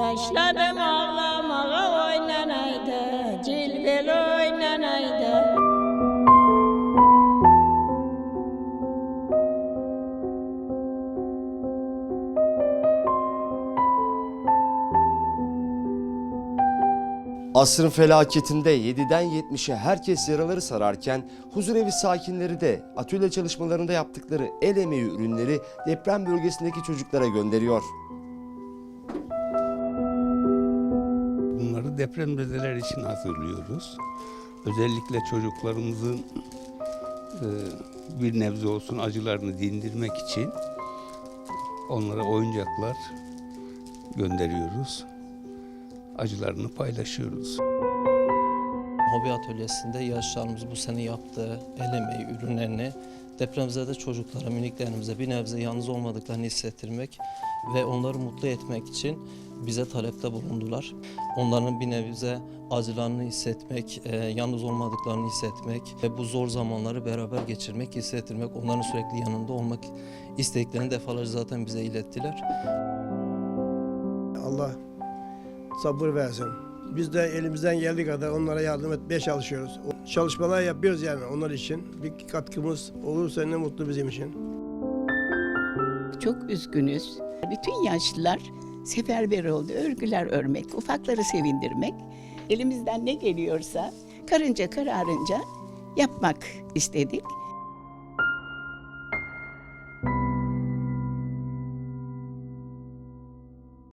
Başladım ağlamaya oynanaydı, cilvel oynanaydı. Asrın felaketinde 7'den 70'e herkes yaraları sararken huzurevi sakinleri de atölye çalışmalarında yaptıkları el emeği ürünleri deprem bölgesindeki çocuklara gönderiyor. Bunları depremzedeler için hazırlıyoruz. Özellikle çocuklarımızın e, bir nebze olsun acılarını dindirmek için onlara oyuncaklar gönderiyoruz. Acılarını paylaşıyoruz. Hobi atölyesinde yaşlarımız bu sene yaptığı el emeği ürünlerini depremzede çocuklara, miniklerimize bir nebze yalnız olmadıklarını hissettirmek ve onları mutlu etmek için bize talepte bulundular. Onların bir nebze acılarını hissetmek, e, yalnız olmadıklarını hissetmek ve bu zor zamanları beraber geçirmek, hissettirmek, onların sürekli yanında olmak isteklerini defalarca zaten bize ilettiler. Allah sabır versin. Biz de elimizden geldiği kadar onlara yardım etmeye çalışıyoruz. Çalışmalar yapıyoruz yani onlar için. Bir katkımız olursa ne mutlu bizim için. Çok üzgünüz. Bütün yaşlılar seferber oldu. Örgüler örmek, ufakları sevindirmek. Elimizden ne geliyorsa karınca kararınca yapmak istedik.